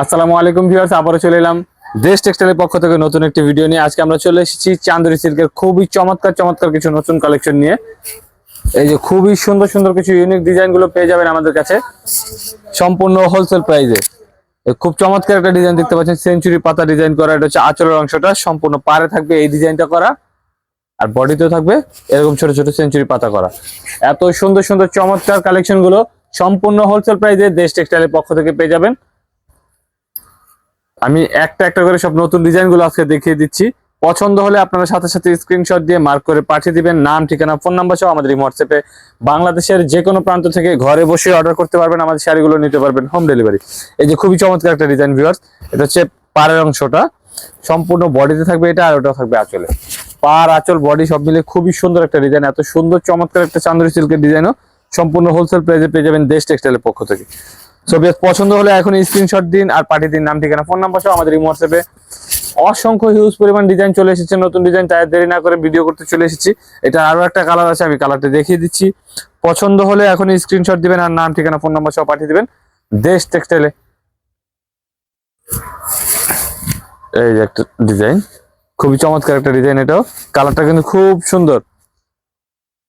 আসসালামু আলাইকুম ভিউয়ার্স, আবারও চলে এলাম দেশ টেক্সটাইলের পক্ষ থেকে নতুন একটি ভিডিও নিয়ে। আজকে আমরা চলে এসেছি চান্দরি সিল্কের খুবই চমৎকার চমৎকার কিছু নতুন কালেকশন নিয়ে। এই যে খুবই সুন্দর সুন্দর কিছু ইউনিক ডিজাইনগুলো পেয়ে যাবেন আমাদের কাছে। সম্পূর্ণ হোলসেল প্রাইসে খুব চমৎকার একটা ডিজাইন দেখতে পাচ্ছেন সেঞ্চুরি পাতা ডিজাইন করা, এটা হচ্ছে আঁচলের অংশটা। সম্পূর্ণ পারে থাকবে এই ডিজাইনটা করা, আর বডিতেও থাকবে এরকম ছোট ছোট সেঞ্চুরি পাতা করা। এত সুন্দর সুন্দর চমৎকার কালেকশনগুলো সম্পূর্ণ হোলসেল প্রাইসে দেশ টেক্সটাইলের পক্ষ থেকে পেয়ে যাবেন। আমি একটা একটা করে সব নতুন ডিজাইনগুলো আজকে দেখিয়ে দিচ্ছি। পছন্দ হলে আপনারা সাথে সাথে স্ক্রিনশট দিয়ে মার্ক করে পাঠিয়ে দিবেন। নাম, ঠিকানা ফোন নাম্বার সহ আমাদের এই হোয়াটসঅ্যাপে বাংলাদেশের যে কোনো প্রান্ত থেকে ঘরে বসে অর্ডার করতে পারবেন, আমাদের শাড়িগুলো নিতে পারবেন হোম ডেলিভারি এই যে খুবই চমৎকার একটা ডিজাইন ভিউয়ার্স এটা হচ্ছে পাড়ের অংশটা। সম্পূর্ণ বডিতে থাকবে এটা আর ওটা থাকবে আঁচলে। পার আঁচল বডি সব মিলে খুবই সুন্দর একটা ডিজাইন এত সুন্দর, চমৎকার একটা চান্দরি সিল্কের ডিজাইনও সম্পূর্ণ হোলসেল প্রাইসে পেয়ে যাবেন দেশ টেক্সটাইলের পক্ষ থেকে। বেশ পছন্দ হলে এখন স্ক্রিনশট দিন আর পাঠিয়ে দিন নাম, ঠিকানা ফোন নাম্বার সহ আমাদের এই হোয়াটসঅ্যাপে অসংখ্য হিউজ পরিমাণ ডিজাইন চলে এসেছে, নতুন ডিজাইন তাই দেরি না করে ভিডিও করতে চলে এসেছি। এটা আরও একটা কালার আছে, আমি কালারটা দেখিয়ে দিচ্ছি। পছন্দ হলে এখন স্ক্রিনশট দিবেন আর নাম, ঠিকানা ফোন নাম্বার সহ পাঠিয়ে দিবেন। দেশ টেক্সটাইলে এই যে একটা ডিজাইন খুবই চমৎকার একটা ডিজাইন এটাও। কালারটা কিন্তু খুব সুন্দর।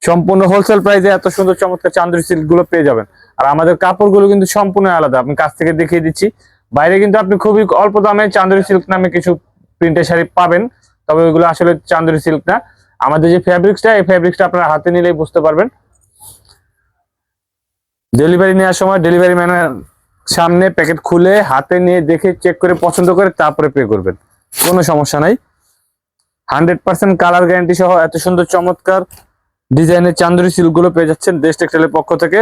সম্পূর্ণ হোলসেল প্রাইসে এত সুন্দর চমৎকার চান্দ্রি সিল্কগুলো পেয়ে যাবেন। আর আমাদের কাপড়গুলো কিন্তু সম্পূর্ণ আলাদা। আপনি কাছ থেকে দেখিয়ে দিচ্ছি। বাইরে কিন্তু আপনি খুবই অল্প দামে চান্দ্রি সিল্ক নামে কিছু প্রিন্টের শাড়ি পাবেন। তবে ওইগুলো আসলে চান্দ্রি সিল্ক না। আমাদের যে ফ্যাব্রিক্সটা এই ফ্যাব্রিক্সটা আপনারা হাতে নিলেই বুঝতে পারবেন। ডেলিভারি নেওয়ার সময় ডেলিভারি ম্যানের সামনে প্যাকেট খুলে হাতে নিয়ে দেখে চেক করে পছন্দ করে তারপরে পে করবেন। কোনো সমস্যা নাই। হান্ড্রেড পার্সেন্ট কালার গ্যারান্টি সহ এত সুন্দর চমৎকার ডিজাইনের চান্দুরি সিল্কগুলো পেয়ে যাচ্ছেন দেশ টেক্সটাইলের পক্ষ থেকে,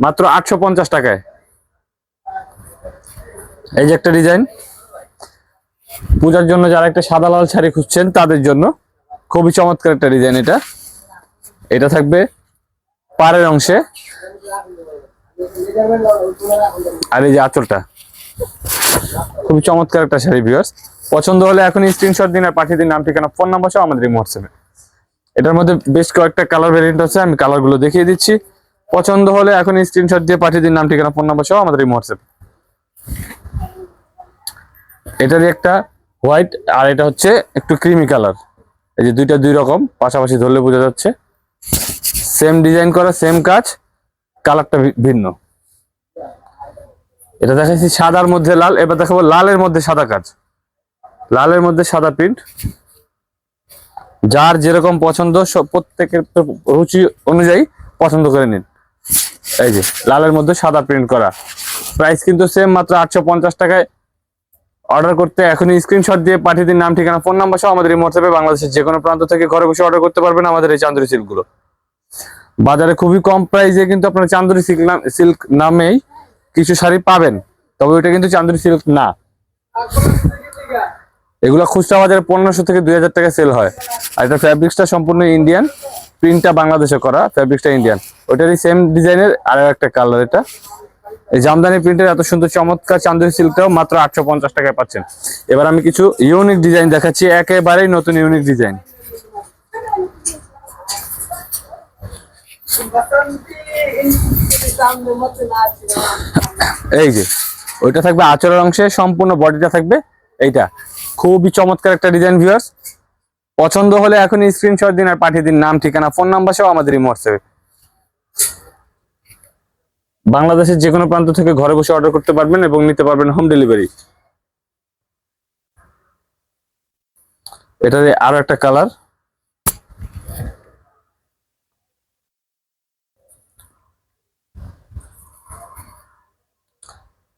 মাত্র আটশো পঞ্চাশ টাকায়। এই যে একটা ডিজাইন। পূজার জন্য যারা একটা সাদা লাল শাড়ি খুঁজছেন, তাদের জন্য খুবই চমৎকার একটা ডিজাইন এটা। এটা থাকবে পাড়ের অংশে। আর এই যে আঁচলটা। খুবই চমৎকার একটা শাড়ি ভিউয়ার্স পছন্দ হলে এখন স্ক্রিনশট দিন আর পাঠিয়ে দিন নাম, ঠিকানা ফোন নাম্বার সহ আমাদের হোয়াটসঅ্যাপে এটার মধ্যে বেশ কয়েকটা কালার ভেরিয়েন্ট আছে, আমি কালারগুলো দেখিয়ে দিচ্ছি। পছন্দ হলে এখন স্ক্রিনশট দিয়ে পাঠিয়ে দিন, নাম, ঠিকানা ফোন নাম্বার সহ আমাদের এই হোয়াটসঅ্যাপ এটারই একটা হোয়াইট আর এটা হচ্ছে একটু ক্রিমি কালার এই যে দুইটা দুই রকম, পাশাপাশি ধরলে বোঝা যাচ্ছে। সেম ডিজাইন করা সেম কাজ কালারটা ভিন্ন। এটা দেখাচ্ছি সাদার মধ্যে লাল, এবার দেখাবো লালের মধ্যে সাদা কাজ। লালের মধ্যে সাদা প্রিন্ট যার যেরকম পছন্দ, সব প্রত্যেকের রুচি অনুযায়ী পছন্দ করে নিন। এই যে, লালের মধ্যে সাদা প্রিন্ট করা। প্রাইস কিন্তু সেম মাত্র আটশো পঞ্চাশ টাকায়। অর্ডার করতে এখনই স্ক্রিনশট দিয়ে পাঠিয়ে দিন নাম, ঠিকানা ফোন নাম্বার সহ আমাদের এই হোয়াটসঅ্যাপে বাংলাদেশের যে কোনো প্রান্ত থেকে ঘরে বসে অর্ডার করতে পারবেন আমাদের এই চান্দরি সিল্কগুলো বাজারে খুবই কম প্রাইসে কিন্তু আপনারা চান্দরি সিল্ক সিল্ক নামেই কিছু শাড়ি পাবেন। তবে ওইটা কিন্তু চান্দরি সিল্ক না। এগুলো খুচরা বাজারে পনেরোশো থেকে দুই হাজার টাকা সেল হয়। আর এটা ফ্যাব্রিক্সটা সম্পূর্ণ ইন্ডিয়ান প্রিন্টটা বাংলাদেশে করা ফ্যাব্রিক্সটা ইন্ডিয়ান ওইটারই সেম ডিজাইনের আর একটা কালার এটা। এই জামদানি প্রিন্টের এত সুন্দর চমৎকার চান্দরি সিল্কটাও মাত্র আটশো পঞ্চাশ টাকায় পাচ্ছেন। এবার আমি কিছু ইউনিক ডিজাইন দেখাচ্ছি, একেবারেই নতুন ইউনিক ডিজাইন এই যে, ওইটা থাকবে আচরের অংশে, সম্পূর্ণ বডিটা থাকবে এইটা। খুবই চমৎকার একটা ডিজাইন ভিউয়ার্স পছন্দ হলে এখন স্ক্রিনশট দিন আর পাঠিয়ে দিন নাম, ঠিকানা ফোন নাম্বার সহ আমাদের হোয়াটসঅ্যাপে বাংলাদেশের যে কোনো প্রান্ত থেকে ঘরে বসে অর্ডার করতে পারবেন এবং নিতে পারবেন হোম ডেলিভারি এটার আরও একটা কালার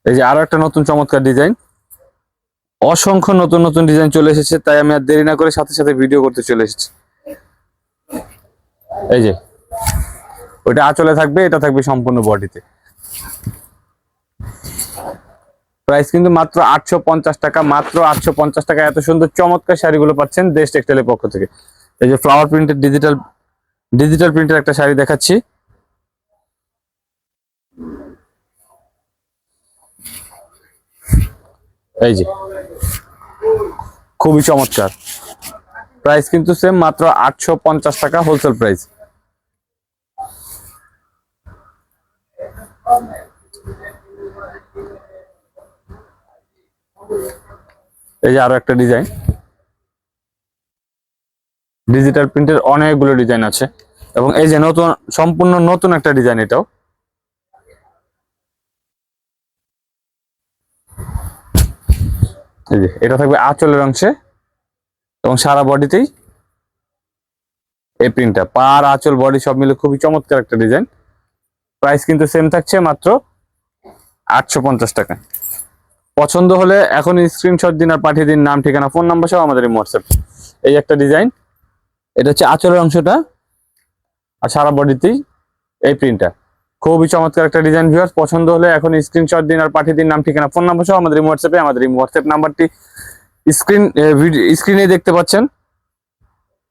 এই যে আরও একটা নতুন চমৎকার ডিজাইন অসংখ্য নতুন নতুন ডিজাইন চলে এসেছে, তাই আমি আর দেরি না করে সাথে সাথে ভিডিও করতে চলে এসেছি। এই যে, ওইটা আঁচলে থাকবে, এটা থাকবে সম্পূর্ণ বডিতে প্রাইস কিন্তু মাত্র আটশো পঞ্চাশ টাকা, মাত্র আটশো পঞ্চাশ টাকা। এত সুন্দর চমৎকার শাড়িগুলো পাচ্ছেন দেশ টেক্সটাইলের পক্ষ থেকে। এই যে ফ্লাওয়ার প্রিন্টের ডিজিটাল ডিজিটাল প্রিন্টের একটা শাড়ি দেখাচ্ছি। এই যে। খুবই চমৎকার। প্রাইস কিন্তু সেম মাত্র আটশো পঞ্চাশ টাকা হোলসেল প্রাইস এই যে আরও একটা ডিজাইন ডিজিটাল প্রিন্টের অনেকগুলো ডিজাইন আছে। এবং এই যে নতুন, সম্পূর্ণ নতুন একটা ডিজাইন এটাও এই যে এটা থাকবে আঁচলের অংশে এবং সারা বডিতেই এই প্রিন্টটা পার আঁচল বডি সব মিলে খুবই চমৎকার একটা ডিজাইন প্রাইস কিন্তু সেম থাকছে, মাত্র আটশো পঞ্চাশ টাকা। পছন্দ হলে এখন স্ক্রিনশট দিন আর পাঠিয়ে দিন, নাম, ঠিকানা ফোন নাম্বার সহ আমাদের এই হোয়াটসঅ্যাপ এই একটা ডিজাইন এটা হচ্ছে আঁচলের অংশটা আর সারা বডিতেই এই প্রিন্টটা খুবই চমৎকার একটা ডিজাইন ভিউয়ার্স পছন্দ হলে এখন স্ক্রিনশট দিন আর পাঠিয়ে দিন নাম, ঠিকানা ফোন নাম্বার সহ আমাদের হোয়াটসঅ্যাপে আমাদের হোয়াটসঅ্যাপ নাম্বারটি স্ক্রিন স্ক্রিনে দেখতে পাচ্ছেন।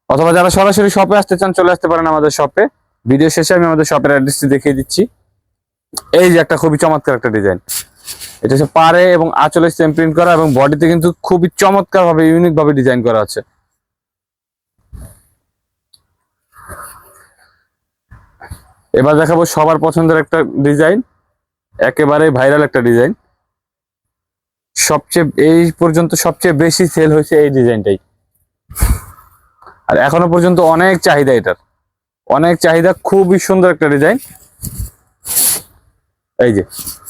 অথবা যারা সরাসরি শপে আসতে চান, চলে আসতে পারেন আমাদের শপে ভিডিও শেষে আমি আমাদের শপের অ্যাড্রেসটি দেখিয়ে দিচ্ছি। এই যে একটা খুবই চমৎকার একটা ডিজাইন এটা হচ্ছে পারে এবং আঁচলে সেম প্রিন্ট করা এবং বডিতে কিন্তু খুবই চমৎকার ভাবে ইউনিক ভাবে ডিজাইন করা আছে। এবার দেখাবো সবার পছন্দের একটা ডিজাইন। একেবারে ভাইরাল একটা ডিজাইন। সবচেয়ে, এই পর্যন্ত সবচেয়ে বেশি সেল হয়েছে এই ডিজাইনটাই। আর এখনও পর্যন্ত অনেক চাহিদা এটার। অনেক চাহিদা, খুবই সুন্দর একটা ডিজাইন। এই যে,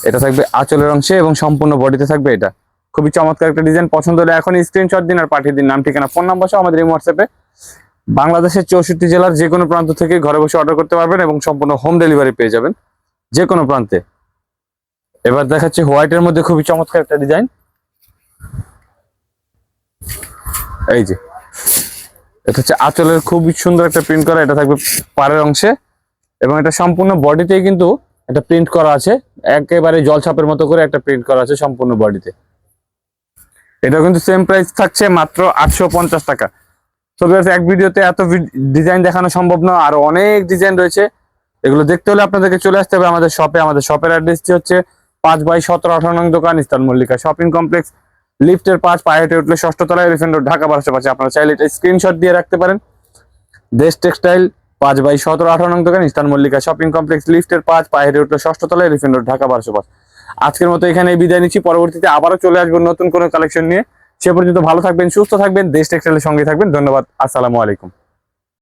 এটা থাকবে আঁচলের অংশে এবং সম্পূর্ণ বডিতে থাকবে এটা। খুবই চমৎকার একটা ডিজাইন। পছন্দ হলে এখন স্ক্রিনশট দিন আর পাঠিয়ে দিন। নাম, ঠিকানা ফোন নাম্বার সহ আমাদের এই হোয়াটসঅ্যাপে বাংলাদেশের চৌষট্টি জেলার যে কোনো প্রান্ত থেকে ঘরে বসে অর্ডার করতে পারবেন এবং সম্পূর্ণ হোম ডেলিভারি পেয়ে যাবেন যে কোনো প্রান্তে। এবার দেখাচ্ছি হোয়াইটের মধ্যে খুবই চমৎকার একটা ডিজাইন এই যে, এটা হচ্ছে আঁচলের খুবই সুন্দর একটা প্রিন্ট করা, এটা থাকবে পাড়ের অংশে। এবং এটা সম্পূর্ণ বডিতেই কিন্তু একটা প্রিন্ট করা আছে। একেবারে জল ছাপের মতো করে একটা প্রিন্ট করা আছে সম্পূর্ণ বডিতে। এটা কিন্তু সেম প্রাইস থাকছে মাত্র আটশো পঞ্চাশ টাকা। তো এক ভিডিওতে এত ডিজাইন দেখানো সম্ভব না, আরও অনেক ডিজাইন রয়েছে। এগুলো দেখতে হলে আপনাদেরকে চলে আসতে হবে আমাদের শপে আমাদের শপের অ্যাড্রেসটি হচ্ছে পাঁচ বাই সতেরো আঠারো নং দোকান, ইস্তান মল্লিকা শপিং কমপ্লেক্স লিফটের পাঁচ পায়ে উঠলে ষষ্ঠ তলায় এলিফেন্ট রোড ঢাকা বারোশো পাশে আপনারা চাইলে এটা স্ক্রিনশট দিয়ে রাখতে পারেন। দেশ টেক্সটাইল পাঁচ বাই সতেরো আঠারো নং দোকান, ইস্তান মল্লিকা শপিং কমপ্লেক্স লিফটের পাঁচ পায়ে উঠলে ষষ্ঠ তলায় এলিফেন্ট রোড ঢাকা বারোশো পাঁচ আজকের মতো এখানে বিদায় নিচ্ছি। পরবর্তীতে আবারও চলে আসব নতুন কোনো কালেকশন নিয়ে। সে পর্যন্ত ভালো থাকবেন সুস্থ থাকবেন দেশ টেক্সটাইলের সঙ্গে থাকবেন। ধন্যবাদ আসসালামু আলাইকুম।